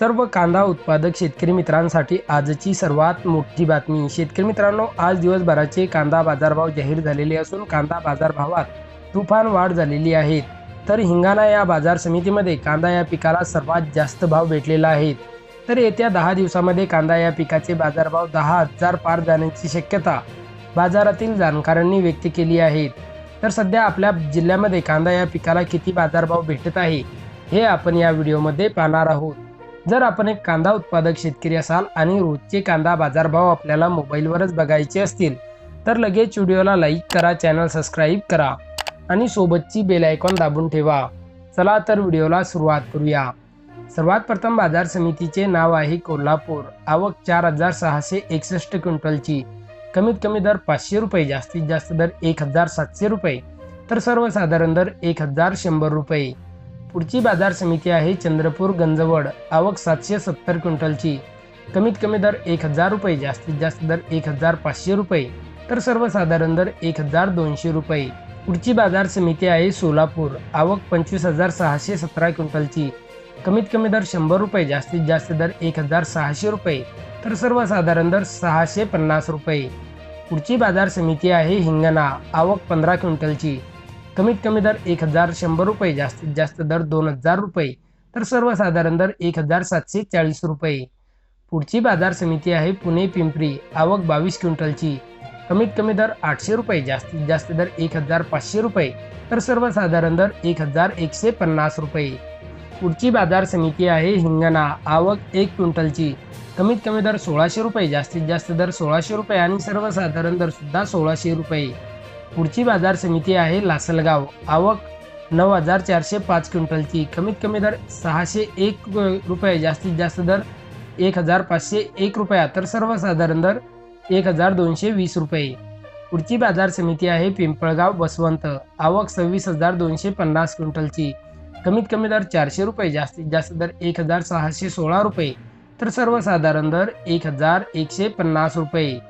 सर्व कांदा उत्पादक शेतकरी मित्रांसाठी आजची सर्वात मोठी बातमी. शेतकरी मित्रांनो आज दिवसभराचे कांदा बाजारभाव जाहीर झालेले असून कांदा बाजारभावात तुफान वाढ झालेली आहे. तर हिंगाणा या बाजार समितीमध्ये कांदा या पिकाला सर्वात जास्त भाव भेटलेला आहे. तर येत्या दहा दिवसामध्ये कांदा या पिकाचे बाजारभाव दहा हजार पार जाण्याची शक्यता बाजारातील जाणकारांनी व्यक्त केली आहे. तर सध्या आपल्या जिल्ह्यामध्ये कांदा या पिकाला किती बाजारभाव भेटत आहे हे आपण या व्हिडिओमध्ये पाहणार आहोत. जर आपण एक कांदा उत्पादक शेतकरी असाल आणि रोजचे कांदा बाजारभाव आपल्याला मोबाईलवरच बघायचे असतील तर लगेच व्हिडिओला लाईक करा चॅनल सबस्क्राईब करा आणि सोबतची बेल आयकॉन दाबून ठेवा. चला तर व्हिडिओला सुरुवात करूया. सर्वात प्रथम बाजार समितीचे नाव आहे कोल्हापूर. आवक चार हजार सहाशे एकसष्ट क्विंटलची. कमीत कमी दर पाचशे रुपये जास्तीत जास्त दर एक हजार सातशे रुपये. तर सर्वसाधारण दर एक हजार शंभर रुपये. पुढची बाजार समिती आहे चंद्रपूर गंजवड. आवक सातशे सत्तर क्विंटलची. कमीत कमी दर एक हजार रुपये जास्तीत जास्त दर एक हजार पाचशे रुपये तर सर्वसाधारण दर एक हजार दोनशे रुपये. पुढची बाजार समिती आहे सोलापूर. आवक पंचवीस हजार सहाशे सतरा क्विंटलची. कमीत कमी दर शंभर रुपये जास्तीत जास्त दर एक हजार सहाशे रुपये तर सर्वसाधारण दर सहाशे पन्नास रुपये. पुढची बाजार समिती आहे हिंगणा. आवक पंधरा क्विंटलची. कमीत कमी दर एक हजार शंभर रुपये जास्तीत जास्त दर दोन हजार रुपये तर सर्वसाधारण दर एक हजार सातशे चाळीस रुपये. पुढची बाजार समिती आहे पुणे पिंपरी आवक बावीस क्विंटलची. कमीत कमी दर आठशे रुपये जास्तीत जास्त दर एक हजार पाचशे रुपये तर सर्वसाधारण दर एक हजार एकशे पन्नास रुपये. पुढची बाजार समिती आहे हिंगणा आवक एक क्विंटलची. कमीत कमी दर सोळाशे रुपये जास्तीत जास्त दर सोळाशे रुपये आणि सर्वसाधारण दर सुद्धा सोळाशे रुपये. पुढची बाजार समिती आहे लासलगाव. आवक नऊ हजार चारशे पाच क्विंटलची. कमीत कमी दर सहाशे एक रुपये. जास्तीत जास्त दर एक हजार पाचशे एक रुपया. तर सर्वसाधारण दर एक हजार दोनशे वीस रुपये. पुढची बाजार समिती आहे पिंपळगाव बसवंत. आवक सव्वीस हजार दोनशे पन्नास क्विंटलची. कमीत कमी दर चारशे रुपये. जास्तीत जास्त दर एक हजार सहाशे सोळा रुपये. तर सर्वसाधारण दर एक हजार एकशे पन्नास रुपये.